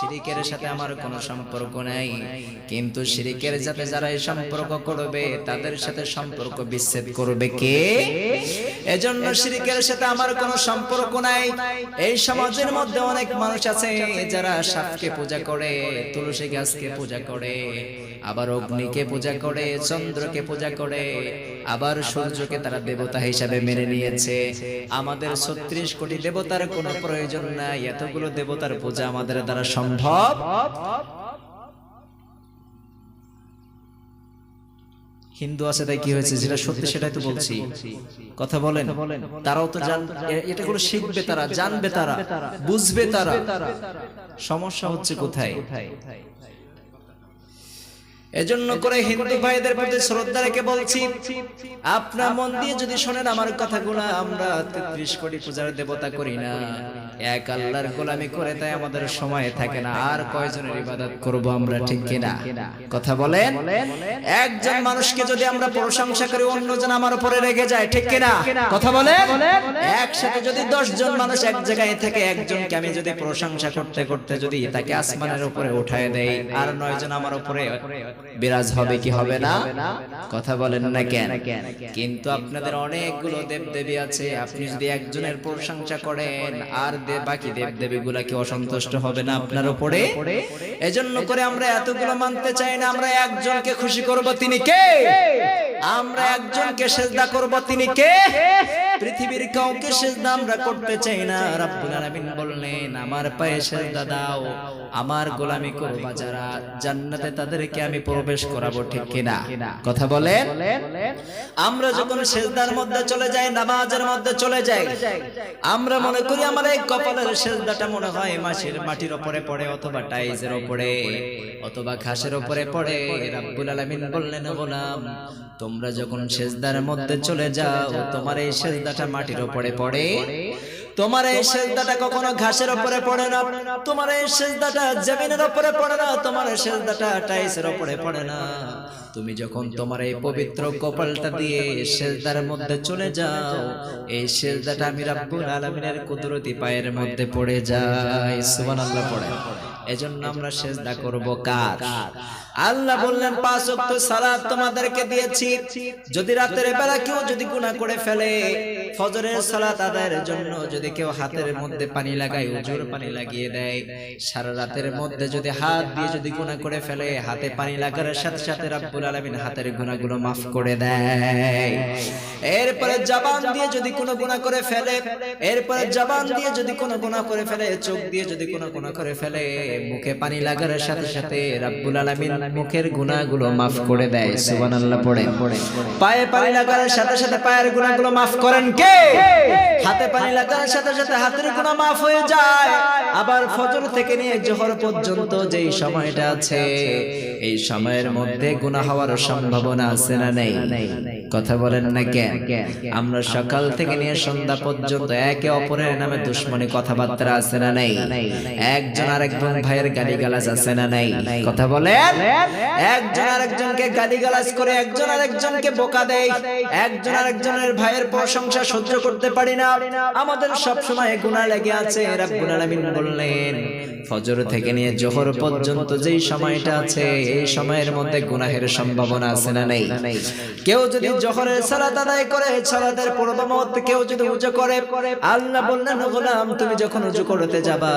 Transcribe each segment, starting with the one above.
শিরিকের সাথে আমার কোনো সম্পর্ক নাই। কিন্তু শিরিকের সাথে যারা এই সম্পর্ক করবে তাদের সাথে সম্পর্ক বিচ্ছেদ করবে কে? এজন্য শিরিকের সাথে আমার কোনো সম্পর্ক নাই। এই সমাজের মধ্যে অনেক মানুষ আছে যারা সাপকে পূজা করে তুলসী গাছকে পূজা করে। আবার অগ্নিকে পূজা করে, চন্দ্রকে পূজা করে, আবার সূর্যকে তারা দেবতা হিসাবে মেনে নিয়েছে। আমাদের ছত্রিশ কোটি দেবতার কোনো প্রয়োজন নাই, এতগুলো দেবতার পূজা আমাদের দ্বারা সম্ভব? হিন্দু আছে তাই কি হয়েছে? যেটা সত্যি সেটাই তো বলছি। কথা বলেন। তারাও তো এটা করে শিখবে তারা, জানবে তারা, বুঝবে তারা। সমস্যা হচ্ছে কোথায়? এজন্য করে হিন্দু ভাইদের প্রতি শ্রদ্ধা রেখে বলছি আপনার মন দিয়ে যদি শোনেন আমার কথাগুলো, আমরা তেত্রিশ কোটি পূজার দেবতা করি না। এক আল্লাহর গোলামি করে তাই আমাদের সময় থাকে না, আর কয়জনের ইবাদত করব আমরা ঠিক কিনা? কথা বলেন? একজন মানুষকে যদি আমরা প্রশংসা করি, অন্যজন আমার উপরে রেগে যায়, ঠিক কিনা? কথা বলেন? একসাথে যদি দশ জন মানুষ এক জায়গায় থেকে একজনকে আমি যদি প্রশংসা করতে করতে যদি তাকে আসমানের উপরে উঠায় দেই, আর নয়জন আমার উপরে বিরাজ হবে কি হবে না? কথা বলেন না কেন? কিন্তু আপনাদের অনেকগুলো দেব দেবী আছে। আপনি যদি একজনের প্রশংসা করেন আর বাকি দেব দেবী গুলা কি অসন্তুষ্ট হবে না আপনার উপরে? এজন্য করে আমরা এতগুলো মানতে চাই না। আমরা একজনকে খুশি করব তিনি কে? আমরা একজনকে সেজদা করব তিনি কে? পৃথিবীর কাউকে সেজদা আমরা করতে চাই না। রাব্বুল আলামিন বললেন, আমার পায়ে সেজদা দাও, আমার গোলামি করবা যারা। জান্নাতে তাদেরকে আমি প্রবেশ করাবো, ঠিক কিনা? কথা বলেন? আমরা যখন সেজদার মধ্যে চলে যাই, নামাজের মধ্যে চলে যাই, আমরা মনে করি আমার এই কপালের সেজদাটা মনে হয় মাসির মাটির উপরে পড়ে অথবা টাইজের উপরে অথবা ঘাসের উপরে পড়ে। রাব্বুল আলামিন বললেন গোলাম, তোমরা যখন সেজদার মধ্যে চলে যাও, তোমার এই সেজদাটা মাটির উপরে পড়ে। তোমার এই সেজদাটা কখনো ঘাসের উপরে পড়ে না। তোমার এই সেজদাটা জমিনের উপরে পড়ে না। তোমার এই সেজদাটা টাইসের উপরে পড়ে না। তুমি যখন তোমার এই পবিত্র কপালটা দিয়ে সেজদার মধ্যে চলে যাও এই সেজদাটা আমি রাব্বুল আলামিনের কুদরতি পায়ের মধ্যে পড়ে যাই সুবহানাল্লাহ পড়ে। এজন্য আমরা সেজদা করব কার আল্লাহ বললেন পাঁচ ওয়াক্ত সালাত তোমাদেরকে দিয়েছি। যদি রাতের বেলা কেউ যদি গুনাহ করে ফেলে ফজরের সালাত আদায়ের জন্য যদি কেউ হাতের মধ্যে পানি লাগায় উজুর পানি লাগিয়ে দেয়। সারা রাতের মধ্যে যদি হাত দিয়ে যদি গুনাহ করে ফেলে হাতে পানি লাগার সাথে সাথে রাব্বুল আলামিন হাতের গুনাহগুলো মাফ করে দেয়। এরপরে জবান দিয়ে যদি কোনো গুনাহ করে ফেলে এরপরে জবান দিয়ে যদি কোনো গুনাহ করে ফেলে চোখ দিয়ে যদি কোনো গুনাহ করে ফেলে মুখে পানি লাগার সাথে সাথে রাব্বুল আলামিন মুখের গুনাহগুলো মাফ করে দেয়, সুবহানাল্লাহ পড়ে। পায়ে পানি লাগার সাথে সাথে পায়ের গুনাহগুলো মাফ করেন কে? হাতে পানি লাগার সাথে সাথে হাতের গুনাহ মাফ হয়ে যায়। আবার ফজর থেকে নিয়ে জোহর পর্যন্ত যেই সময়টা আছে, এই সময়ের মধ্যে গুনাহ হওয়ার সম্ভাবনা আছে না নেই? কথা বলেন না কেন আমরা সকাল থেকে নিয়ে সন্ধ্যা পর্যন্ত একে অপরের নামে দুশ্মনী কথাবার্তা আছে না নেই? একজন আরেকজন ভাইয়ের গালিগালাজ আছে না নাই? কথা বলেন? একজন আরেকজনকে গালিগালাজ করে একজন আরেকজনকে বোকা দেয়। একজন আরেকজনের ভাইয়ের প্রশংসা সহ্য করতে পারি না। আমাদের সব সময় লেগে আছে, রাব্বুল আলামিন বললেন। ফজর থেকে নিয়ে জোহর পর্যন্ত যেই সময়টা আছে, এই সময়ের মধ্যে গুনাহের সম্ভাবনা আছে না নেই? কেউ যদি জোহরের সালাত আদায় করে, সালাতের কেউ যদি উজু করে, আল্লাহ বললেন, গোলাম, তুমি যখন উজু করতে যাবা,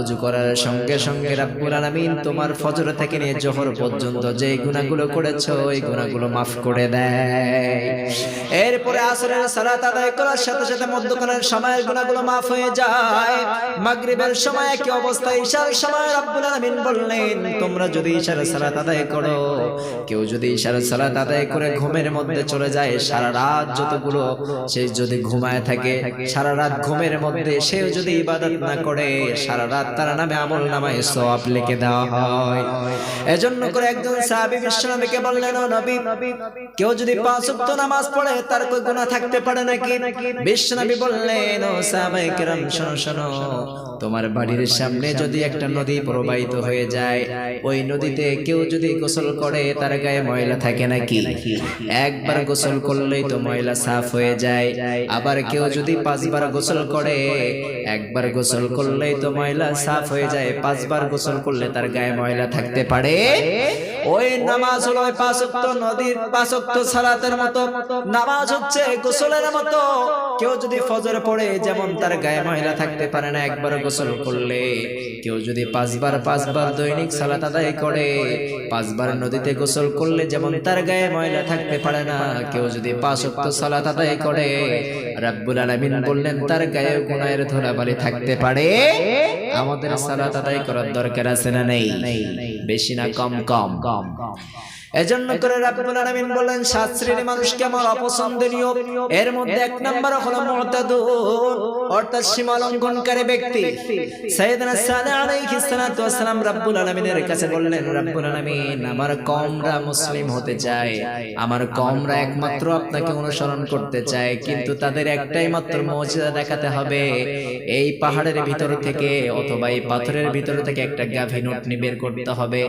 উজু করার সঙ্গে সঙ্গে রাব্বুল আলামিন তোমার ফজর থেকে নিয়ে জোহর পর্যন্ত যে গুনাহগুলো করেছ, ওই গুনাহগুলো মাফ করে দেয়। এরপরে আসরের সালাত আদায় করার সাথে সাথে মধ্যখানের সময়ের গুনাহগুলো মাফ হয়ে যায়। মাগরিবের সময় কি অবস্থা, ঈশার সময় রাব্বুল আলামিন বললেন, তোমরা যদি ঈশার সালাত আদায় করো, কেউ যদি ঈশার সালাত আদায় করে ঘুমের মধ্যে চলে যায়, সারা রাত যতগুলো সে যদি ঘুমায় থাকে, সারা রাত ঘুমের মধ্যে সেও যদি ইবাদত না করে, সারা রাত তার নামে আমল নামায় সওয়াব লিখে দেওয়া হয়। এজন্য করে একজন সাহাবী বিশ্বনবীকে বললেন, ও নবী, কেউ যদি পাঁচ ওয়াক্ত নামাজ পড়ে, তার કોઈ গুনাহ থাকতে পারে নাকি? বিশ্বনবী বললেন, ও সাহাবায়ে কেরাম শোনো শোনো, তোমার বাড়ির সামনে যদি একটা নদী প্রবাহিত হয়ে যায়, ওই নদীতে কেউ যদি গোসল করে, তার গায়ে ময়লা থাকে নাকি? একবার গোসল করলেই তো ময়লা সাফ হয়ে যায়, আবার কেউ যদি পাঁচবার গোসল করে, একবার গোসল করলেই তো ময়লা সাফ হয়ে যায়, পাঁচবার গোসল করলে তার গায়ে ময়লা থাকতে পারে? ওই নামাজ হলো পাঁচক্ত নদীর পাঁচক্ত সালাতের মতো। নামাজ হচ্ছে গোসলের মতো। কেউ যদি ফজর পড়ে, যেমন তার গায়ে ময়লা থাকতে পারে না, একবার গোসল করলে। কেউ যদি পাঁচবার পাঁচবার দৈনিক সালাত আদায় করে, পাঁচবার নদীতে গোসল করলে, যেমন তার গায়ে ময়লা থাকতে পারে না, কেউ যদি সালাত আদায় করে, রাব্বুল বললেন, তার গায়ে থাকতে পারে? আমাদের সালাত আদায় করার দরকার আছে না নেই? বেশি না কম কম। কম। এজন্য করে রাব্বুল আলামিন বলেন, সাত শ্রেণির মানুষকে আমার অপছন্দনীয় এর মধ্যে এক নাম্বার হলো মুতাদুন, অর্থাৎ সীমা লঙ্ঘনকারী ব্যক্তি। সাইয়েদনা সালে আলাইহিস সালাতু ওয়াস সালাম রাব্বুল আলামিনের কাছে বললেন, রাব্বুল আলামিন, আমার কমরা মুসলিম হতে চায়। আমার কমরা একমাত্র আপনাকে অনুসরণ করতে চায়, কিন্তু তাদের একটাই মাত্র মুজিজা দেখাতে হবে। এই পাহাড়ের ভিতর থেকে অথবা এই পাথরের ভিতর থেকে একটা গাভী উটনি বের করতে হবে।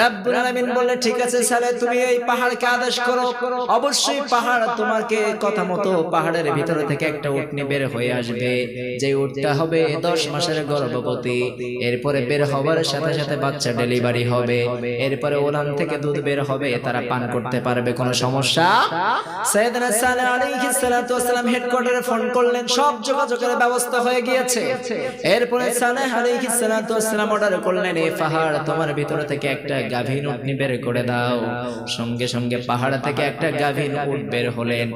রাব্বুল আলামিন বললেন, ঠিক আছে সালে তুমি এই পাহাড়কে আদেশ করো। অবশ্যই পাহাড় তোমাকে কথা মতো পাহাড়ের ভিতর থেকে একটা উটনি বের হয়ে আসবে। যে উটটা হবে দশ মাসের গর্ভবতী। এরপরে বের হবার সাথে সাথে বাচ্চা ডেলিভারি হবে। এরপরে ওলান থেকে দুধ বের হবে, তারা পান করতে পারবে, কোনো সমস্যা? সালে হেডকোয়ার্টারে ফোন করলেন, সব যোগাযোগের ব্যবস্থা হয়ে গিয়েছে। এরপরে সালেহ আলাইহিস অর্ডার করলেন এই পাহাড় তোমার ভিতর থেকে একটা গাভীন উটনি বের করে দাও। সঙ্গে সঙ্গে পাহাড় থেকে একটা গাভীন উট বের হলেন।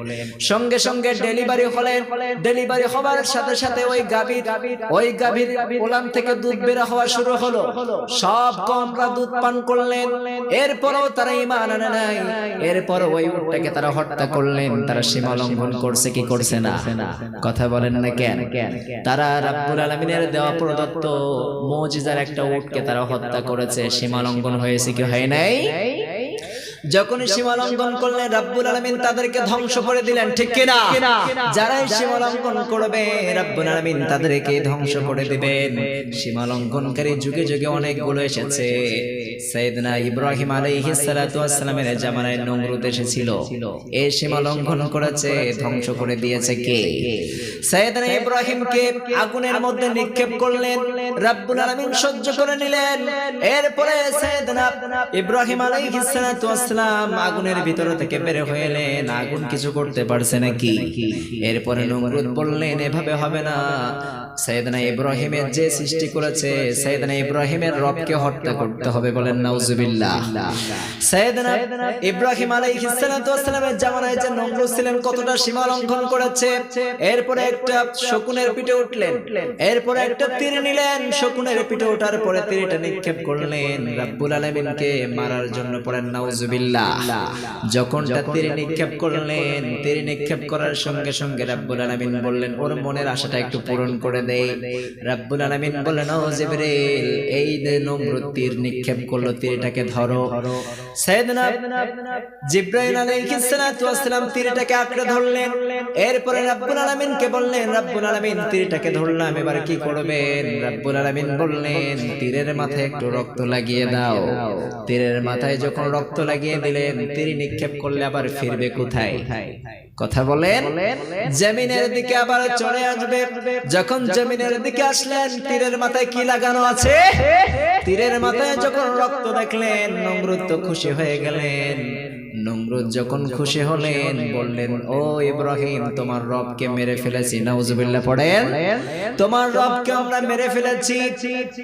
সঙ্গে সঙ্গে ডেলিভারি হলেন। ডেলিভারি হবার সাথে সাথে ওই গাভীর ওই গাভীর ওলান থেকে দুধ বের হওয়া শুরু হলো। সব কমরা দুধ পান করলেন। এরপরও তারা ইমান আনে নাই। এরপর ওই উটটাকে তারা হত্যা করলেন। তারা সীমা লঙ্ঘন করছে কি করছে না? কথা বলেন না কেন? তারা রাব্বুল আলামিনের দেওয়া প্রদত্ত মুজিজার একটা উটকে তারা হত্যা করেছে। সীমা লঙ্ঘন হয়েছে কি হয় নাই যখন সীমা লঙ্ঘন করলেন রাব্বুল আলামিন তাদেরকে ধ্বংস করে দিলেন ঠিক কিনা? যারাই সীমা লঙ্ঘন করবে রাব্বুল আলামিন তাদেরকে ধ্বংস করে দিবেন। সীমা লঙ্ঘনকারী যুগে যুগে অনেকগুলো এসেছে। ইব্রাহিম জামানায় নমরুদ এসেছিল। সীমা লঙ্ঘন করেছে ধ্বংস করে দিয়েছে কে? ইব্রাহিমকে আগুনের মধ্যে নিক্ষেপ করলেন রাব্বুল আলামিন সহ্য করে নিলেন। এরপরে ইব্রাহিম সালাতু ওয়াসসালাম আগুনের ভিতর থেকে বের হয়ে এলেন আগুন কিছু করতে পারছে নাকি? এরপরে নমরুদ বললেন, এভাবে হবে না। সাইয়েদনা ইব্রাহিমের যে সৃষ্টি করেছে, সাইয়েদনা ইব্রাহিমের রবকে হত্যা করতে হবে বলেন, নাউজুবিল্লাহ। সাইয়েদনা ইব্রাহিম আলাইহিস সালাতু ওয়াসসালামের জামানায় যে নমরুদ ছিলেন, কতটা সীমা লঙ্ঘন করেছে? এরপরে একটা শকুনের পিঠে উঠলেন। এরপরে একটা তীর নিলেন। শকুনের পিঠে ওঠার পরে তীরটা নিক্ষেপ করলেন। রাব্বুল আলামিনকে মারার জন্য পড়েন, নাউজুবিল্লাহ। যখন তা তীর নিক্ষেপ করলেন তীর নিক্ষেপ করার সঙ্গে সঙ্গে রাব্বুল আলামিন বললেন ওর মনের আশাটা একটু পূরণ করে রাব্বুল আলামিন বললেন ও জিবরিল এই যে নমরুদ তীর নিক্ষেপ করল তীরটাকে ধরো। সাইয়েদনা জিব্রাইল আলাইহিস সালাতু ওয়াসসালাম তীরটাকে আঁকড়ে ধরলেন। এরপরে রাব্বুল আলামিনকে বললেন রাব্বুল আলামিন তীরটাকে ধরলাম এবার কি করবেন? রাব্বুল আলামিন বললেন তীরের মাথায় একটু রক্ত লাগিয়ে দাও তীরের মাথায় যখন রক্ত লাগিয়ে দিলেন তীর নিক্ষেপ করলে আবার ফিরবে কোথায়? কথা বলেন জমিনের দিকে আবার চলে আসবে। যখন জমিনের দিকে আসলেন তীরের মাথায় কি লাগানো আছে? তীরের মাথায় যখন রক্ত দেখলেন নমরুদ খুশি হয়ে গেলেন। নমরুদ যখন খুশি হলেন, বললেন, ও ইব্রাহিম, তোমার রবকে মেরে ফেলেছি। নাউজুবিল্লাহ পড়েন, তোমার রবকে আমরা মেরে ফেলেছি।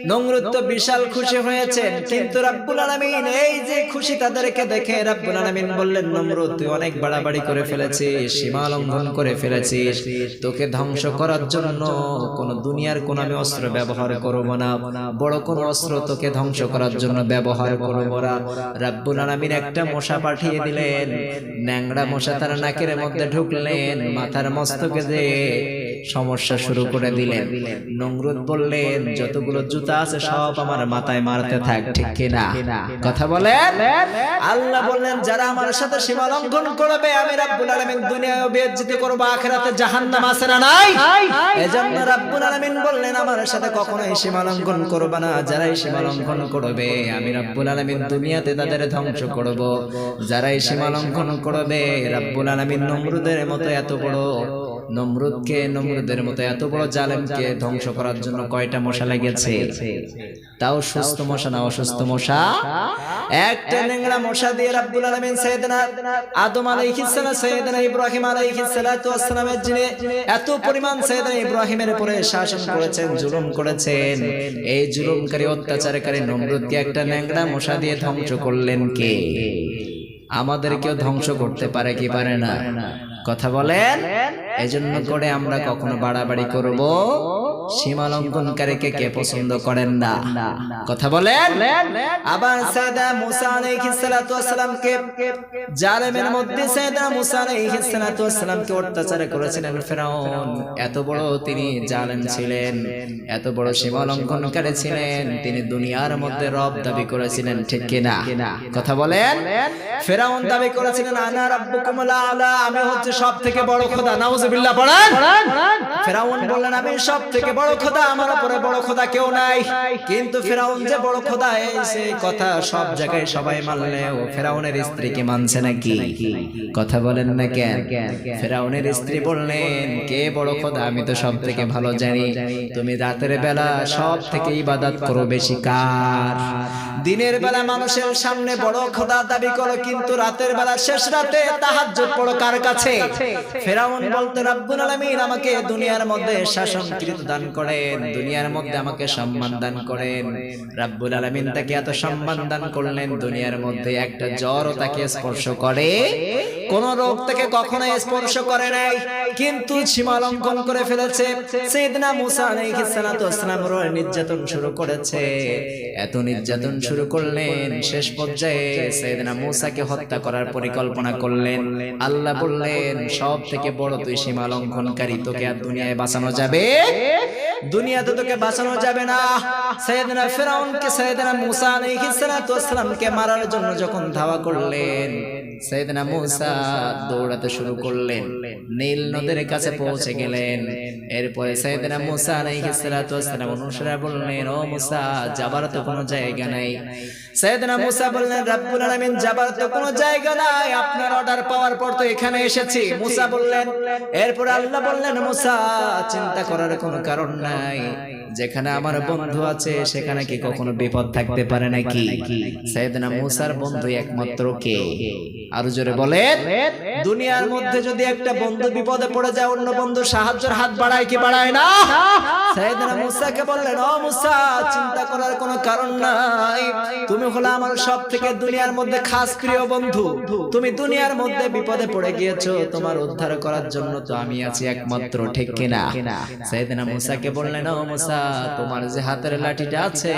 নমরুদ তো বিশাল খুশি হয়েছেন। কিন্তু রাব্বুল আলামিন, এই যে খুশি তাদেরকে দেখে রাব্বুল আলামিন বললেন, নমরুদ, তুই অনেক বাড়াবাড়ি করে ফেলেছিস, সীমা লঙ্ঘন করে ফেলেছিস। তোকে ধ্বংস করার জন্য কোন দুনিয়ার কোন আমি অস্ত্র ব্যবহার করব না। বড় কোন অস্ত্র তোকে ধ্বংস করার জন্য ব্যবহার করব না। রাব্বুল আলামিন একটা মশা পাঠিয়ে দিলেন। ন্যাংড়া মশা তার নাকের মধ্যে ঢুকলেন মাথার মস্তকে যে সমস্যা শুরু করে দিলেন। নমরুদ বললেন যতগুলো জুতা আছে সব আমার মাথায় মারতে থাক ঠিক কিনা। কথা বলেন? আল্লাহ বললেন যারা আমার সাথে সীমা লঙ্ঘন করবে আমি রাব্বুল আলামিন দুনিয়ায় বেজ্জিত করব আখিরাতে জাহান্নাম আছে না নাই? এজন্য রাব্বুল আলামিন বললেন আমার সাথে কখনোই সীমা লঙ্ঘন করবে না যারাই সীমা লঙ্ঘন করবে আমি রাব্বুল আলামিন দুনিয়াতে তাদের ধ্বংস করব। যারাই সীমা লঙ্ঘন করবে রাব্বুল আলামিন নমরুদের মতো এত বড় নমরুদকে নমরুদের মতো এত বড় জালেমকে ধ্বংস করার জন্য কয়টা মশা লেগেছে? তাও সুস্থ মশা না অসুস্থ মশা? একটা নেংড়া মশা দিয়ে রাব্বুল আলামিন সাইয়েদনা আদম আলাইহিস সালাম সাইয়েদনা ইব্রাহিম আলাইহিস সালাতু ওয়াসসালামের জিনে এত পরিমাণ সাইয়েদনা ইব্রাহিমের উপরে শাসন করেছেন জুলুম করেছেন। এই জুলুমকারী অত্যাচারকারী নমরুদকে একটা নেংড়া মশা দিয়ে ধ্বংস করলেন কে? আমাদেরকেও ধ্বংস করতে পারে কি পারে না? কথা বলেন? এজন্য করে আমরা কখনো বাড়াবাড়ি করব? সীমা লঙ্ঘনকারীকে কে পছন্দ করেন না? কথা বলেন? আবার সাইদা মুসা আলাইহিস সালাতু ওয়াসসালামকে জালেমের মধ্যে সাইদা মুসা আলাইহিস সালাতু ওয়াসসালামকে অত্যাচার করেছিলেন ফেরাউন। এত বড় তিনি জালেম ছিলেন। এত বড় সীমা লঙ্ঘনকারী ছিলেন। তিনি দুনিয়ার মধ্যে রব দাবি করেছিলেন ঠিক কিনা? কথা বলেন? ফেরাউন দাবি করেছিলেন আনা রাব্বুকুমুল আলা আমি হচ্ছে সব থেকে বড় খোদা। নাউজুবিল্লাহ পড়েন ফেরাউন বললেন আমি সব থেকে বড় খোদা আমার উপরে বড় খোদা কেউ নাই। কিন্তু ফেরাউন যে বড় খোদা এই সেই কথা সব জায়গায় সবাই মানলেও ফেরাউনের স্ত্রীকে মানছে নাকি? কথা বলেন না কেন? ফেরাউনের স্ত্রী বললেন কে বড় খোদা? আমি তো সব থেকে ভালো জানি। তুমি রাতের বেলা সব থেকে ইবাদত করো বেশি কার। দিনের বেলা মানুষের সামনে বড় খোদা দাবি করো কিন্তু রাতের বেলা শেষ রাতে তাহাজ্জুদ পড়ো কার কাছে ফেরাউন বলতে রাব্বুল আলামিন আমাকে দুনিয়ার মধ্যে শাসন কৃত দান করেন, দুনিয়ার মধ্যে আমাকে সম্মান দান করেন। রাব্বুল তাকে এত সম্মান দান করলেন, দুনিয়ার মধ্যে একটা জ্বরও তাকে স্পর্শ করে। কোন রোগ তাকে কখনো স্পর্শ করে নাই, কিন্তু সীমা লঙ্ঘন করে ফেলেছে। সাইয়েদনা মুসা নির্যাতন শুরু করেছে। এত নির্যাতন শুরু করলেন, শেষ পর্যায়ে সাইয়েদনা মুসাকে হত্যা করার পরিকল্পনা করলেন। আল্লাহ বললেন সব থেকে বড় তুই সীমা লঙ্ঘনকারী তোকে আর দুনিয়ায় বাঁচানো যাবে দুনিয়াতে তোকে বাঁচানো যাবে না। সাইয়েদনা ফেরাউনকে সাইয়েদনা মুসা আলাইহিস সালাতু ওয়াস সালামকে মারার জন্য যখন ধাওয়া করলেন সাইয়েদনা মুসা দৌড়াতে শুরু করলেন। নীল নদের কাছে পৌঁছে গেলেন। এরপরে সাইয়েদনা মুসা আলাইহিস সালাতু অনুসারে বললেন ও মুসা যাবার তো কোনো জায়গা নাই। সাইয়েদনা মুসা বললেন রাব্বুল আলামিন যাবার তো কোনো জায়গা নাই। আপনার অর্ডার পাওয়ার পর তো এখানে এসেছি। মুসা বললেন এরপর আল্লাহ বললেন মুসা চিন্তা করার কোনো কারণ নাই। যেখানে আমার বন্ধু আছে সেখানে কি কখনো বিপদ থাকতে পারে নাকি? সাইয়েদনা মুসার বন্ধু একমাত্র কে আরও জোরে বলেন দুনিয়ার মধ্যে যদি একটা বন্ধু বিপদে পড়ে যায় অন্য বন্ধু সাহায্যের হাত বাড়ায় কি বাড়ায় না? সাইয়েদনা মুসাকে বললেন ও মুসা চিন্তা করার কোনো কারণ নাই। তুমি হলো আমার সব থেকে দুনিয়ার মধ্যে খাস প্রিয় বন্ধু। তুমি দুনিয়ার মধ্যে বিপদে পড়ে গিয়েছো তোমার উদ্ধার করার জন্য তো আমি আছি একমাত্র ঠিক কিনা। সাইয়েদনা মুসাকে বললেন ও মুসা তোমার যে হাতের লাঠিটা আছে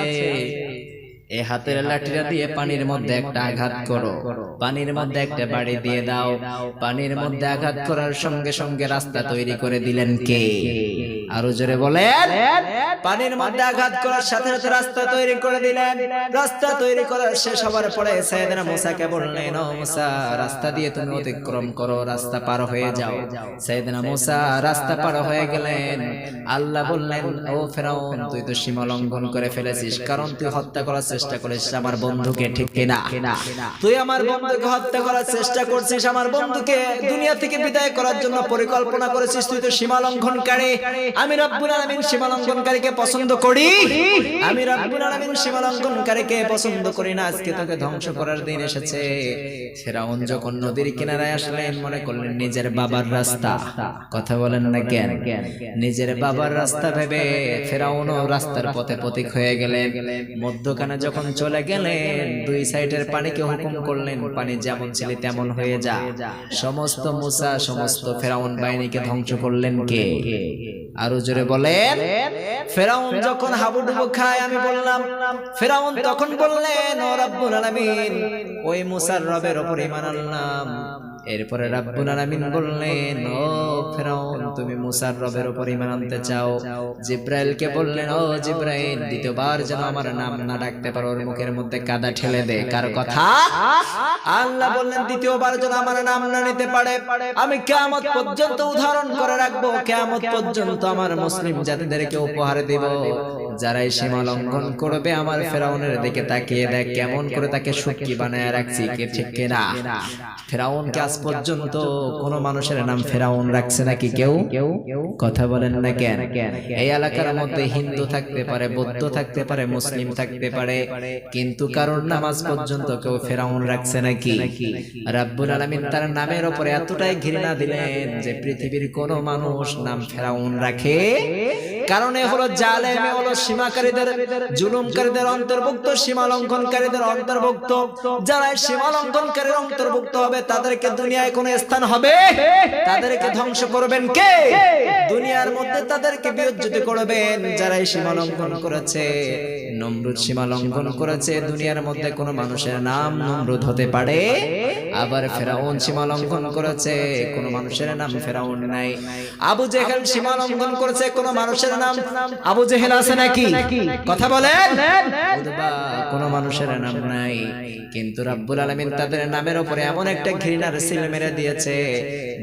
এই হাতের লাঠিটা দিয়ে পানির মধ্যে একটা আঘাত করো। পানির মধ্যে একটা বাড়ি দিয়ে দাও। পানির মধ্যে আঘাত করার সঙ্গে সঙ্গে রাস্তা তৈরি করে দিলেন কে? আরও জোরে বলেন। পানির মধ্যে আঘাত করার সাথে সাথে রাস্তা তৈরি করে দিলেন। রাস্তা তৈরি করার শেষ হওয়ার পরে সাইয়েদনা মুসাকে বললেন, ও মুসা, রাস্তা দিয়ে তুমি অতিক্রম করো, রাস্তা পার হয়ে যাও। সাইয়েদনা মুসা রাস্তা পার হয়ে গেলেন। আল্লাহ বললেন, ও ফেরাউন, তুই তো সীমা লঙ্ঘন করে ফেলেছিস, কারণ তুই হত্যা করার চেষ্টা করেছিস আমার বন্ধুকে, ঠিক কিনা? তুই আমার বন্ধুকে হত্যা করার চেষ্টা করছিস আমার বন্ধুকে, দুনিয়া থেকে বিদায় করার জন্য পরিকল্পনা করেছিস, তুই তো সীমা লঙ্ঘনকারী। আমি রব্বুল আলামিন সীমা লঙ্ঘনকারীকে পছন্দ করি। আমি রব্বুল আলামিন সীমা লঙ্ঘনকারীকে পছন্দ করি না, আজকে তোকে ধ্বংস করার দিন এসেছে। ফেরাউন যখন নদীর কিনারায় আসলেন, মনে করলেন নিজের বাবার রাস্তা। কথা বলেন না কেন? নিজের বাবার রাস্তা ভেবে ফেরাউনও রাস্তার পথে পথিক হয়ে গেলেন। মধ্যখানে যখন চলে গেলেন, দুই সাইডের পানিকে হুকুম করলেন, পানি যেমন ছিল তেমন হয়ে যা। সমস্ত মুসা, সমস্ত ফেরাউন বাহিনীকে ধ্বংস করলেন কে? আরও জোরে বলেন ফেরাউন যখন হাবুডুবু খায় আমি বললাম ফেরাউন তখন বললেন ও রাব্বুল আলামিন ওই মুসার রবের উপর ঈমান আনলাম। এরপরে রাব্বুল আলামিন বললেন ও ফেরাউন তুমি মুসার রবের উপর ঈমান আনতে চাও। জিব্রাইলকে বললেন ও জিব্রাইল দ্বিতীয়বার যেন আমার নাম না ডাকতে পারো ওর মুখের মধ্যে কাদা ঠেলে দে। কার কথা? আল্লাহ বললেন দ্বিতীয়বার যেন আমার নাম না নিতে পারে। আমি কিয়ামত পর্যন্ত উদাহরণ করে রাখব কিয়ামত পর্যন্ত আমার মুসলিম জাতিদেরকে উপহার দেব। যারা এই সীমা লঙ্ঘন করবে আমার ফেরাউনের দিকে তাকিয়ে দেখ কেমন করে তাকে সুখী বানায় রাখছি কে ঠিক কিনা ফেরাউনকে আজ পর্যন্ত কোন মানুষের নাম ফেরাউন রাখছে নাকি কেউ? কথা বলেন না কেন? এই এলাকার মধ্যে হিন্দু থাকতে পারে, বৌদ্ধ থাকতে পারে, মুসলিম থাকতে পারে, কিন্তু কারোর নাম আজ পর্যন্ত কেউ ফেরাউন রাখছে নাকি? রাব্বুল আলামিন তার নামের উপরে এতটাই ঘৃণা দিলেন যে পৃথিবীর কোন মানুষ নাম ফেরাউন রাখে কারণ হলো জালেমে হলো সীমাকারীদের জুলুমকারীদের অন্তর্ভুক্ত সীমা লঙ্ঘনকারীদের অন্তর্ভুক্ত। যারা সীমা লঙ্ঘনকারীর অন্তর্ভুক্ত হবে তাদেরকে দুনিয়ায় কোনো স্থান হবে? তাদেরকে ধ্বংস করবেন কে? দুনিয়ার মধ্যে তাদেরকে বিয়োজিত করবেন যারা এই সীমা লঙ্ঘন করেছে। নমরুদ সীমা লঙ্ঘন করেছে দুনিয়ার মধ্যে কোনো মানুষের নাম নমরুদ হতে পারে আবার ফেরাউন সীমা লঙ্ঘন করেছে কোনো মানুষের নাম ফেরাউন নাই। আবু জেহেল সীমা লঙ্ঘন করেছে কোনো মানুষের নাম আবু জেহেল আছে নাকি? কথা বলেন। কোনো মানুষের নাম নাই। কিন্তু রাব্বুল আলামিন তাদের নামের উপরে এমন একটা ঘৃণার সিল মেরে দিয়েছে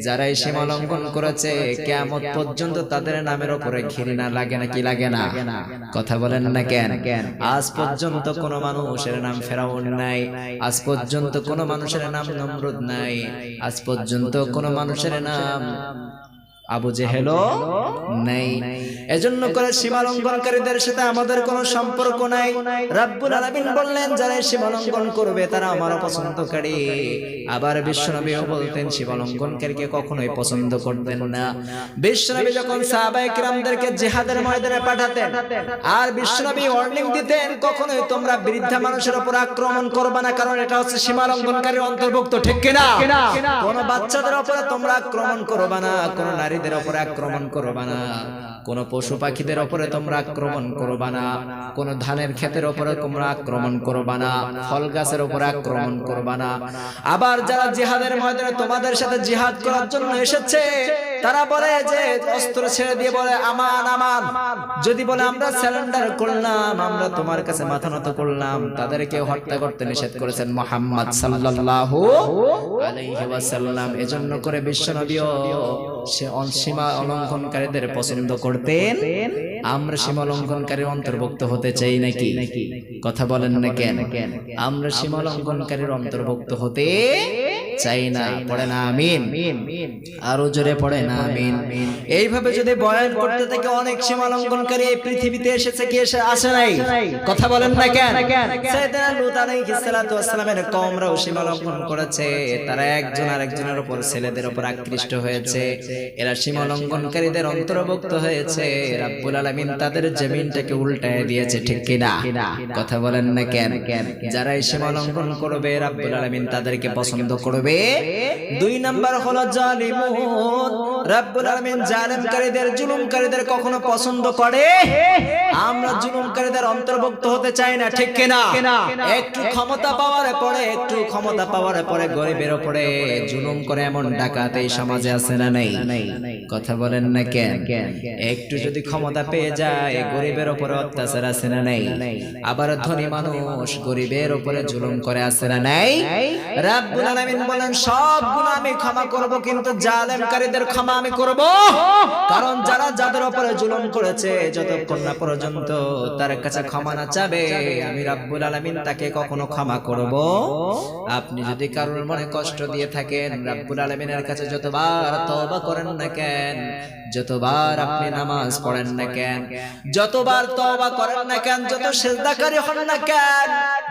যারা এই সীমা লঙ্ঘন করেছে কিয়ামত পর্যন্ত তাদের নামের উপরে ঘৃণা লাগে নাকি লাগে না? কথা বলেন না? কেন আজ পর্যন্ত কোনো মানুষের নাম ফেরাউন নাই। আজ পর্যন্ত কোনো মানুষের নাম নমরুদ নাই। আজ পর্যন্ত কোনো মানুষের নাম আবু জেহেল নেই। এজন্য করে সীমা লঙ্ঘনকারীদের সাথে আমাদের কোনো সম্পর্ক নাই। রাব্বুল আলামিন বললেন যারা সীমা লঙ্ঘন করবে তারা আমার পছন্দকারী আবার বিশ্বনবীও বলতেন সীমা লঙ্ঘনকারীকে কখনোই পছন্দ করতেন না। বিশ্বনবী যখন সাহাবায়ে কিরামদেরকে জিহাদের ময়দানে পাঠাতেন আর বিশ্বনবী ওয়ার্নিং দিতেন কখনোই তোমরা বৃদ্ধা মানুষের উপর আক্রমণ করবে না। কারণ এটা হচ্ছে সীমা লঙ্ঘনকারীর অন্তর্ভুক্ত ঠিক কিনা? কোন বাচ্চাদের উপরে তোমরা আক্রমণ করবে না কোন নারীদের উপরে আক্রমণ করবে না। কোন পশু পাখিদের উপরে তোমরা আক্রমণ করবে না। কোন ধানের ক্ষেতের উপরে তোমরা আক্রমণ করবে না। ফল গাছের উপরে আক্রমণ করবে না। আবার যারা জিহাদের ময়দানে তোমাদের সাথে জিহাদ করার জন্য এসেছে, তারা বলে যে, অস্ত্র ছেড়ে দিয়ে বলে, আমান আমান। যদি বলে, আমরা স্যালেন্ডার করলাম, আমরা তোমার কাছে মাথা নত করলাম। তাদেরকে হত্যা করতে নিষেধ করেছেন মোহাম্মদ সাল্লাল্লাহু আলাইহি ওয়াসাল্লাম। এজন্য করে বিশ্বনবীও সে অন- সীমা অলঙ্ঘনকারীদের পছন্দ করতেন আমরা সীমা লঙ্ঘনকারীর অন্তর্ভুক্ত হতে চাই নাকি? কথা বলেন না কেন? আমরা সীমা লঙ্ঘনকারীর অন্তর্ভুক্ত হতে চাই না পড়ে না আমিন। আরও জোরে পড়ে না আমিন। এইভাবে যদি বয়ান করতে থেকে অনেক সীমা লঙ্ঘনকারী এই পৃথিবীতে এসেছে কি এসে আসে নাই? কথা বলেন না কেন? সাইয়েদনা লূত আলাইহিস সালাতু ওয়াসসালামের কওমরাও সীমা লঙ্ঘন করেছে। তারা একজন আরেকজনের উপর ছেলেদের উপর আকৃষ্ট হয়েছে। এরা সীমা লঙ্ঘনকারীদের অন্তর্ভুক্ত হয়েছে। রাব্বুল আলামিন তাদের জমিনটাকে উল্টায় দিয়েছে ঠিক কিনা? কথা বলেন না কেন? যারা এই সীমা লঙ্ঘন করবে রাব্বুল আলামিন তাদেরকে পছন্দ করবে দুই নাম্বার হলো জালিমুন। রাব্বুল আলামিন জালিমকারীদের জুলুমকারীদের কখনো পছন্দ করে? আমরা জুলুমকারীদের অন্তর্ভুক্ত হতে চাই না ঠিক কিনা? একটু ক্ষমতা পাওয়ার পরে একটু ক্ষমতা পাওয়ার পরে গরিবের উপরে জুলুম করে এমন ডাকাত এই সমাজে আছে না নেই। কথা বলেন না কেন? একটু যদি ক্ষমতা পেয়ে যায় গরিবের উপরে অত্যাচার আছে না নেই। আবার ধনী মানুষ গরিবের উপরে জুলুম করে আছে না নেই। রাব্বুল আলামিন বলেন সবগুলো আমি ক্ষমা করব কিন্তু জালেমকারীদের ক্ষমা আমি করব। কারণ যারা যাদের উপরে জুলুম করেছে যতক্ষণ না পর্যন্ত তার কাছে ক্ষমা না চাবে আমি রাব্বুল আলামিন তাকে কখনো ক্ষমা করব। আপনি যদি কারোর মনে কষ্ট দিয়ে থাকেন রাব্বুল আলামিনের কাছে যতবার তওবা করেন না কেন যতবার আপনি নামাজ পড়েন না কেন যতবার তওবা করেন না কেন যত সেজদাকারী হন না কেন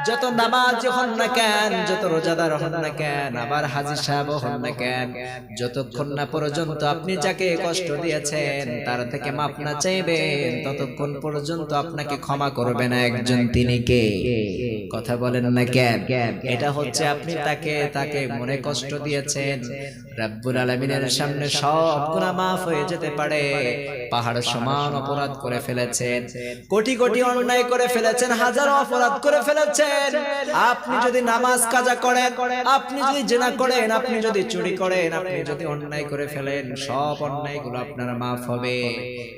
যত নামাজ হন না কেন যত রোজাদার হন না কেন আবার হাজির সাহেব হন না কেন যতক্ষণ না পর্যন্ত আপনি যাকে কষ্ট দিয়েছেন, তার থেকে মাপ না চাইবেন, ততক্ষণ পর্যন্ত আপনাকে ক্ষমা করবে না একজন তিনি কে? কথা বলেন না কেন? এটা হচ্ছে আপনি তাকে তাকে মনে কষ্ট দিয়েছেন। রাব্বুল আলামিনের সামনে সব গুনাহ মাফ হয়ে যেতে পারে। পাহাড় সমান অপরাধ করে ফেলেছেন, কোটি কোটি অন্যায় করে ফেলেছেন, হাজারো অপরাধ করে ফেলেছেন। আপনি যদি নামাজ কাজা করেন, আপনি যদি জেনা করেন, আপনি যদি চুরি করেন, আপনি যদি অন্যায় করে ফেলেন সব অন্যায়গুলো আপনার মাফ হবে।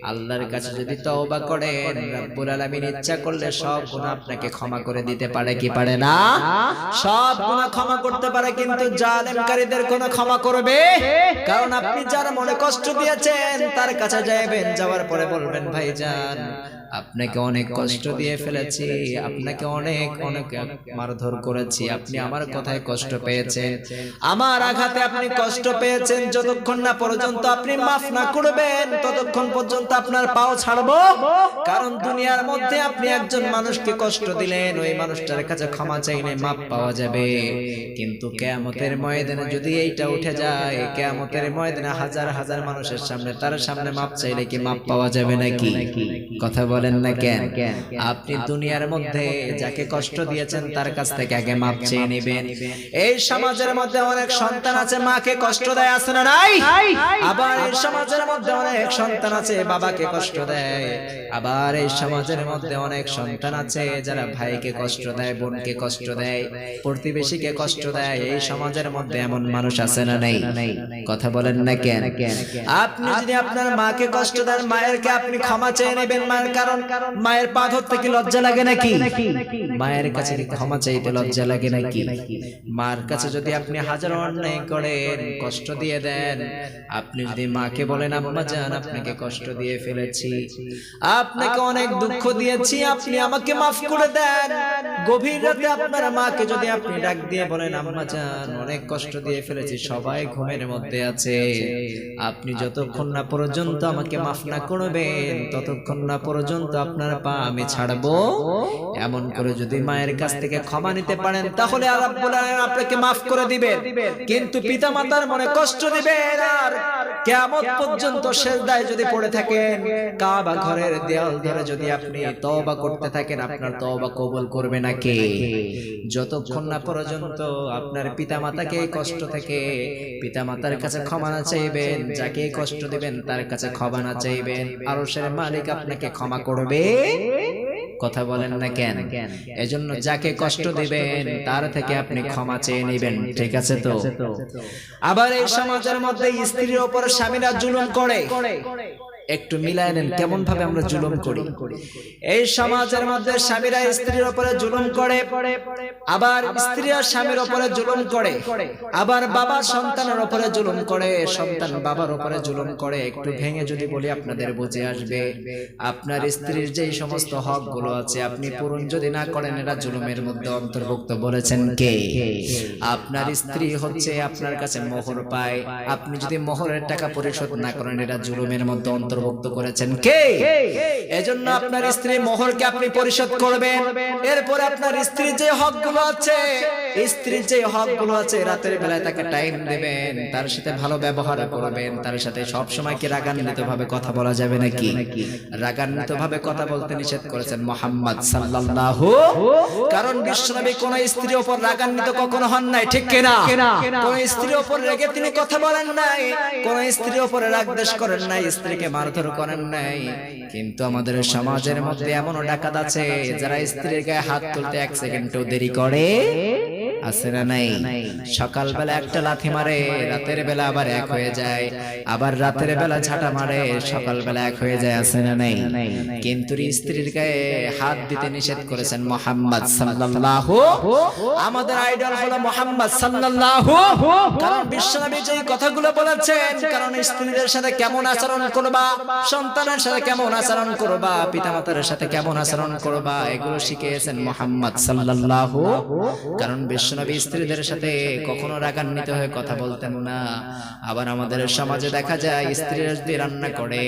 আল্লাহর কাছে যদি তওবা করেন রব্বুল আলামিন ইচ্ছা করলে সব গুনাহ আপনাকে ক্ষমা করে দিতে পারে কি পারে না? সব গুনাহ ক্ষমা করতে পারে কিন্তু জালেমকারীদের কোনো ক্ষমা করবে? কারণ আপনি যার মনে কষ্ট দিয়েছেন তার কাছে যাবেন যাওয়ার পরে বলবেন ভাইজান আপনাকে অনেক কষ্ট দিয়ে ফেলেছি আপনাকে অনেক অনেক মারধর করেছি আপনি আমার কথায় কষ্ট পেয়েছেন। আমার আঘাতে আপনি কষ্ট পেয়েছেন যতক্ষণ না পর্যন্ত আপনি মাফ না করবেন ততক্ষণ পর্যন্ত আপনার পাও ছাড়বো। কারণ দুনিয়ার মধ্যে আপনি একজন মানুষকে কষ্ট দিলেন ওই মানুষটার কাছে ক্ষমা চাইলে মাপ পাওয়া যাবে। কিন্তু কেয়ামতের ময়দানে যদি এইটা উঠে যায় কেয়ামতের ময়দানে হাজার হাজার মানুষের সামনে তার সামনে মাপ চাইলে কি মাপ পাওয়া যাবে নাকি কথা বলেন না কেন? আপনি দুনিয়ার মধ্যে যাকে কষ্ট দিয়েছেন তার কাছ থেকে আগে মাপ চেয়ে নেবেন। এই সমাজের মধ্যে অনেক সন্তান আছে মাকে কষ্ট দেয় আছে না নাই। আবার এই সমাজের মধ্যে অনেক সন্তান আছে বাবাকে কষ্ট দেয়। আবার এই সমাজের মধ্যে অনেক সন্তান আছে যারা ভাইকে কষ্ট দেয় বোনকে কষ্ট দেয় প্রতিবেশীকে কষ্ট দেয় এই সমাজের মধ্যে এমন মানুষ আছে না নেই। কথা বলেন না কেন? আপনি যদি আপনার মাকে কষ্ট দেন মায়েরকে আপনি ক্ষমা চেয়ে নেবেন মায়ের কারণ মায়ের পা ধরতে কি লজ্জা লাগে নাকি? মায়ের কাছে ক্ষমা চাইতে লজ্জা লাগে নাকি? মার কাছে যদি আপনি হাজার অন্যায় করেন কষ্ট দিয়ে দেন আপনি যদি মাকে বলেন আম্মা জান আপনাকে কষ্ট দিয়ে ফেলেছি। আপনাকে অনেক দুঃখ দিয়েছি আপনি আমাকে মাফ করে দেন। গভীর রাতে আপনার মাকে যদি আপনি ডাক দিয়ে বলেন আম্মা জান অনেক কষ্ট দিয়ে ফেলেছি সবাই ঘুমের মধ্যে আছে। আপনি যতক্ষণ না পর্যন্ত আমাকে মাফ না করবেন ততক্ষণ না পর্যন্ত আপনার পা আমি ছাড়বো। এমন করে যদি মায়ের কাছ থেকে ক্ষমা নিতে পারেন তাহলে আপনাকে মাফ করে দিবেন। কিন্তু পিতা মাতার মনে কষ্ট দিবেন আর কিয়ামত পর্যন্ত সেজদায় যদি পড়ে থাকেন কাবা ঘরের দেয়াল ধরে যদি আপনি তওবা করতে থাকেন আপনার তওবা কবুল করবে না কে যতক্ষণ না পর্যন্ত আপনার পিতা মাতাকে এই কষ্ট থেকে পিতা মাতার কাছে ক্ষমা না চাইবেন যাকে কষ্ট দিবেন তার কাছে ক্ষমা না চাইবেন আরশের মালিক আপনাকে ক্ষমা করবে কথা বলেন না কেন? এজন্য যাকে কষ্ট দিবেন তার থেকে আপনি ক্ষমা চেয়ে নেবেন ঠিক আছে তো? আবার এই সমাজের মধ্যে স্ত্রীর ওপর স্বামীরা জুলুম করে। একটু মিলায় নেন কেমন ভাবে আমরা জুলুম করি? এই সমাজের মধ্যে স্বামীরা স্ত্রীর উপরে জুলুম করে আবার স্ত্রীরা স্বামীর উপরে জুলুম করে আবার বাবা সন্তানের উপরে জুলুম করে সন্তান বাবার উপরে জুলুম করে। একটু ভেঙে যদি বলি আপনাদের বুঝে আসবে আপনার স্ত্রীর যেই সমস্ত হকগুলো আছে আপনি পূরণ যদি না করেন এরা জুলুমের মধ্যে অন্তর্ভুক্ত বলেছেন কে? আপনার স্ত্রী হচ্ছে আপনার কাছে মোহর পায়। আপনি যদি মোহরের টাকা পরিশোধ না করেন এটা জুলুমের মধ্যে অন্তর্ভুক্ত করেছেন কে? এজন্য আপনার স্ত্রী মোহরকে আপনি পরিশোধ করবেন। এরপরে আপনার স্ত্রী যে হকগুলো আছে স্ত্রীর যে হকগুলো আছে, রাতের বেলায় তাকে টাইম দেবেন, তার সাথে ভালো ব্যবহার করবেন, তার সাথে সব সময় কি রাগান্বিত ভাবে কথা বলা যাবে নাকি? রাগান্বিত ভাবে কথা বলতে নিষেধ করেছেন মোহাম্মদ সাল্লাল্লাহু, কারণ বিশ্বনবী কোন স্ত্রীর উপর রাগান্বিত কখনো হন নাই, ঠিক কিনা? কোন স্ত্রীর উপর রেগে তিনি কথা বলেন নাই, কোন স্ত্রীর উপর রাগ দেশ করেন নাই, স্ত্রীকে মারধর করেন নাই। কিন্তু আমাদের সমাজের মধ্যে এমনও ডাকাত আছে, যারা স্ত্রীর গায়ে হাত তুলতে এক সেকেন্ডও দেরি করে। আছে না নাই। সকালবেলা একটা লাথি মারে, রাতের বেলা আবার এক হয়ে যায়। আবার রাতের বেলা ঝাঁটা মারে, সকালবেলা এক হয়ে যায় আছে না নাই। কিন্তু স্ত্রীর গায়ে হাত দিতে নিষেধ করেছেন মোহাম্মদ সাল্লাল্লাহু আমাদের আইডল হলো মোহাম্মদ সাল্লাল্লাহু। কারণ বিশ্বনবী যে কথাগুলো বলেছেন, কারণ স্ত্রীদের সাথে কেমন আচরণ করবা, সন্তানের সাথে কেমন আচরণ করবা, পিতামাতার সাথে কেমন আচরণ করবা, এগুলো শিখিয়েছেন মোহাম্মদ সাল্লাল্লাহু। কারণ বিশ্বনবী স্ত্রীদের সাথে কখনো রাগান্বিত হয়ে কথা বলতেন না। আবার আমাদের সমাজে দেখা যায়, স্ত্রীরা যদি রান্না করে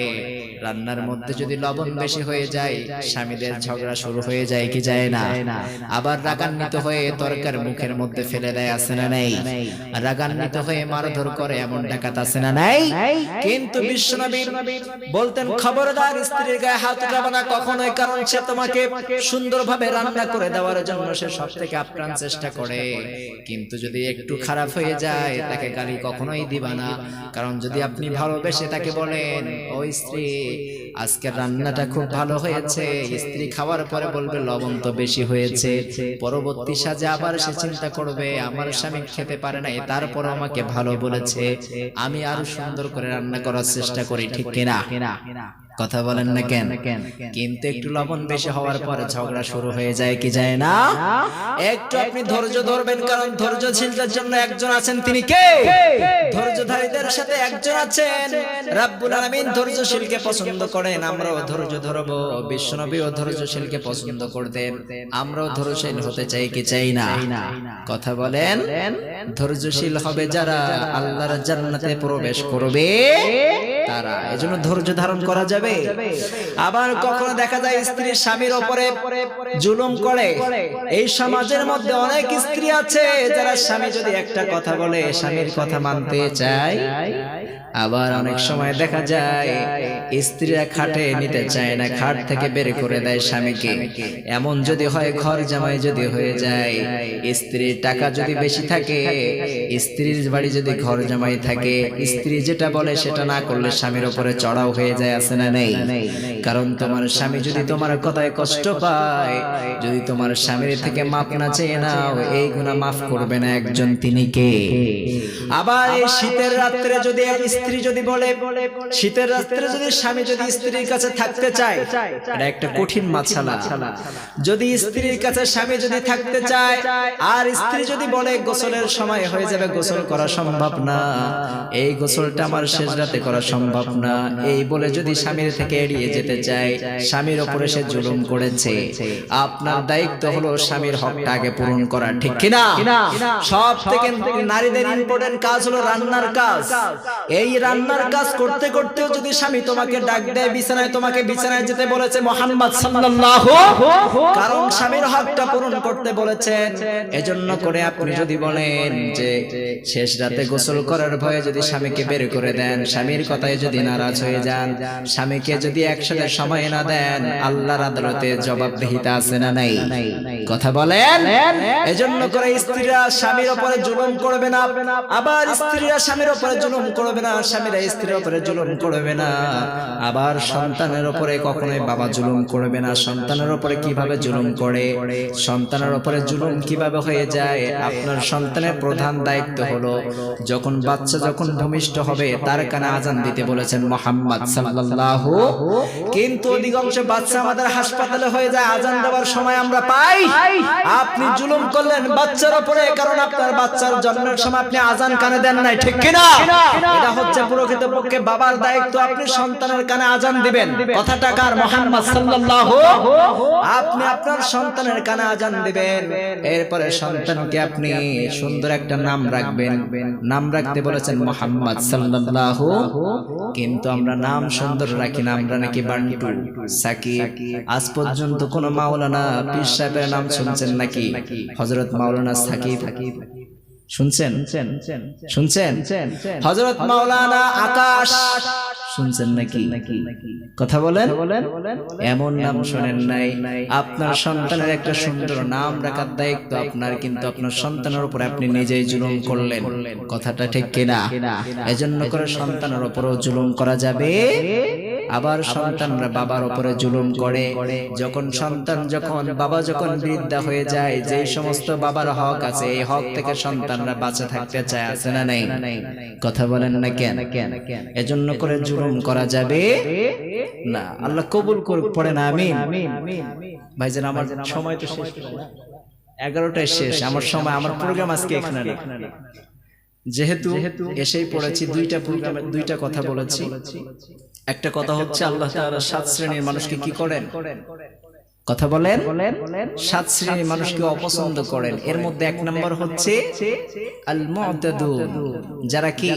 রান্নার মধ্যে যদি লবণ বেশি হয়ে যায় স্বামীদের ঝগড়া শুরু হয়ে যায় কি যায় না? আবার রাগান্বিত হয়ে তরকার মুখের মধ্যে ফেলে দেয় আছে না নেই। রাগান্বিত হয়ে মারধর করে এমন ডাকাত আছে না নাই। কিন্তু বিশ্বনবী বলতেন খবরদার স্ত্রীর গায়ে হাত উঠাবো না কখনোই কারণ সে তোমাকে সুন্দরভাবে রান্না করে দেওয়ার জন্য সে সব থেকে আপ্রাণ চেষ্টা করে। কিন্তু যদি একটু খারাপ হয়ে যায় তাকে গালি কখনোই দিবা না। কারণ যদি আপনি ভালোবেসে তাকে বলেন ওই স্ত্রী আজকের রান্নাটা খুব ভালো হয়েছে। স্ত্রী খাওয়ার পরে বলবে লবণ তো বেশি হয়েছে। পরবর্তী সাজে আবার সে চিন্তা করবে আমার স্বামী খেতে পারে না। তারপর আমাকে ভালো বলেছে আমি আরও সুন্দর করে রান্না করার চেষ্টা করি ঠিক কিনা? কথা বলেন না কেন? কিন্তু একটু লবণ বেশি হওয়ার পরে ঝগড়া শুরু হয়ে যায় কি যায় না? একটু আপনি ধৈর্য ধরবেন কারণ ধৈর্যশীলতার জন্য একজন আছেন তিনি কে? ধৈর্যধারীদের সাথে একজন আছেন রাব্বুল আলামিন ধৈর্যশীলকে পছন্দ করেন আমরাও ধৈর্য ধরবো বিশ্বনবীও ধৈর্যশীলকে পছন্দ করতেন আমরাও ধৈর্যশীল হতে চাই কি চাই না? কথা বলেন ধৈর্যশীল হবে যারা আল্লাহর জান্নাতে প্রবেশ করবে। তারা। এজন্য ধৈর্য ধারণ করা যাবে। আবার কখনো দেখা যায় স্ত্রী স্বামীর ওপরে জুলুম করে। এই সমাজের মধ্যে অনেক স্ত্রী আছে যারা স্বামী যদি একটা কথা বলে, স্বামীর কথা মানতে চায়। আবার অনেক সময় দেখা যায় স্ত্রীরা খাটে নিতে চায় না, খাট থেকে বের করে দেয় স্বামীকে। এমন যদি হয়, ঘর জামাই যদি হয়ে যায়, স্ত্রীর টাকা যদি বেশি থাকে, স্ত্রীর বাড়ি যদি ঘর জামাই থাকে, স্ত্রী যেটা বলে সেটা না করলে স্বামীর উপরে চড়াও হয়ে যায়, আছে না নেই? কারণ তোমার স্বামী যদি তোমার কথায় কষ্ট পায়, যদি তোমার স্বামীর থেকে মাপ না চেয়ে নাও, এই গুণা মাফ করবে না একজন তিনি কে? আবার এই শীতের রাত্রে যদি এক স্ত্রী যদি বলে, শীতের রাত্রে যদি স্বামী যদি স্ত্রীর কাছে থাকতে চায়, এটা একটা কঠিন মাছালা। যদি স্ত্রীর কাছে স্বামী যদি থাকতে চায়, আর স্ত্রী যদি বলে, গোসলের সময় হয়ে যাবে, গোসল করা সম্ভব না। এই গোসলটা আমার শেষ রাতে করা সম্ভব না এই বলে যদি স্বামীর থেকে এড়িয়ে যেতে চায় স্বামীর ওপরে সে জুলুম করেছে। আপনার দায়িত্ব হলো স্বামীর হকটা আগে পূরণ করা। ঠিক কিনা সব থেকে নারীদের ইম্পর্টেন্ট কাজ হলো রান্নার কাজ। এই রান্নার কাজ করতে করতেও যদি স্বামী তোমাকে ডাক দেয় বিছানায় তোমাকে বিছানায় যেতে বলেছে মোহাম্মদ সাল্লাল্লাহু কারণ স্বামীর হকটা পূরণ করতে বলেছেন। এজন্য করে আপনি যদি বলেন যে শেষ রাতে গোসল করার ভয়ে যদি স্বামীকে বের করে দেন স্বামীর কথায় যদি নারাজ হয়ে যান স্বামীকে যদি একসাথে সময় না দেন আল্লাহর আদালতে জবাবদিহিতা আছে না নাই। কথা বলেন? এজন্য করে স্ত্রীরা স্বামীর উপরে জুলুম করবে না। আবার স্ত্রীরা স্বামীর উপরে জুলুম করবে না স্বামীরা স্ত্রীর উপরে জুলুম করবে না। আবার সন্তানের উপরে কখনোই বাবা জুলুম করবে না। সন্তানের উপরে কীভাবে জুলুম করে? সন্তানের উপরে জুলুম কীভাবে হয়ে যায়? আপনার সন্তানের প্রধান দায়িত্ব হলো যখন বাচ্চা যখন ভূমিষ্ঠ হবে তার কানে আজান দিতে বলেছেন মোহাম্মদ সাল্লাল্লাহু কিন্তু অধিকাংশ বাচ্চা আমাদের হাসপাতালে হয়ে যায় আজান দেওয়ার সময় আমরা পাই। আপনি জুলুম করলেন বাচ্চার উপরে কারণ আপনার বাচ্চার জন্মের সময় আপনি আজান কানে দেন নাই ঠিক কিনা এটা হচ্ছে প্রকৃত পক্ষে বাবার দায়িত্ব আপনি সন্তানের কানে আজান দিবেন। কথাটা কার? মোহাম্মদ সাল্লাল্লাহু আপনি আপনার সন্তানের কানে আজান দিবেন। এরপরে সন্তানকে আপনি সুন্দর একটা নাম রাখবেন। নাম রাখতে বলেছেন মোহাম্মদ সাল্লাল্লাহু কিন্তু আমরা নাম সুন্দর রাখি না, আমরা নাকি বান্টু। সাকিব, আজ পর্যন্ত কোন মাওলানা পীর সাহেবের নাম শুনছেন নাকি? হজরত মাওলানা সাকিব। শুনছেন? শুনছেন? হজরত মাওলানা আকাশ। শুনছেন নাকি? কথা বলেন? এমন নাম শোনেন নাই। আপনার সন্তানের একটা সুন্দর নাম রাখার দায়িত্ব আপনার কিন্তু আপনার সন্তানের উপরে আপনি নিজেই জুলুম করলেন। কথাটা ঠিক কিনা? এজন্য করে সন্তানের উপরও জুলুম করা যাবে? আবার সন্তানরা বাবার উপরে জুলুম করে। যখন সন্তান যখন, বাবা যখন বৃদ্ধা হয়ে যায় যে সমস্ত বাবার হক আছে, এই হক থেকে সন্তানরা বাঁচে থাকতে চায়, আছে না নাই? কথা বলেন না কেন? এজন্য করে জুলুম করা যাবে না। আল্লাহ কবুল পড়ে না আমি ভাইজান, আমার সময় তো শেষ এগারোটায় শেষ, আমার সময়, আমার প্রোগ্রাম আজকে এখানে যেহেতু এসেই পড়েছি, দুইটা প্রোগ্রামে দুইটা কথা বলেছি। একটা কথা হচ্ছে আল্লাহ তাআলা সাত শ্রেণির মানুষকে কি করেন? কথা বলেন? সাত শ্রেণির মানুষকে অপছন্দ করেন। এর মধ্যে এক নম্বর হচ্ছে আল যারা কি?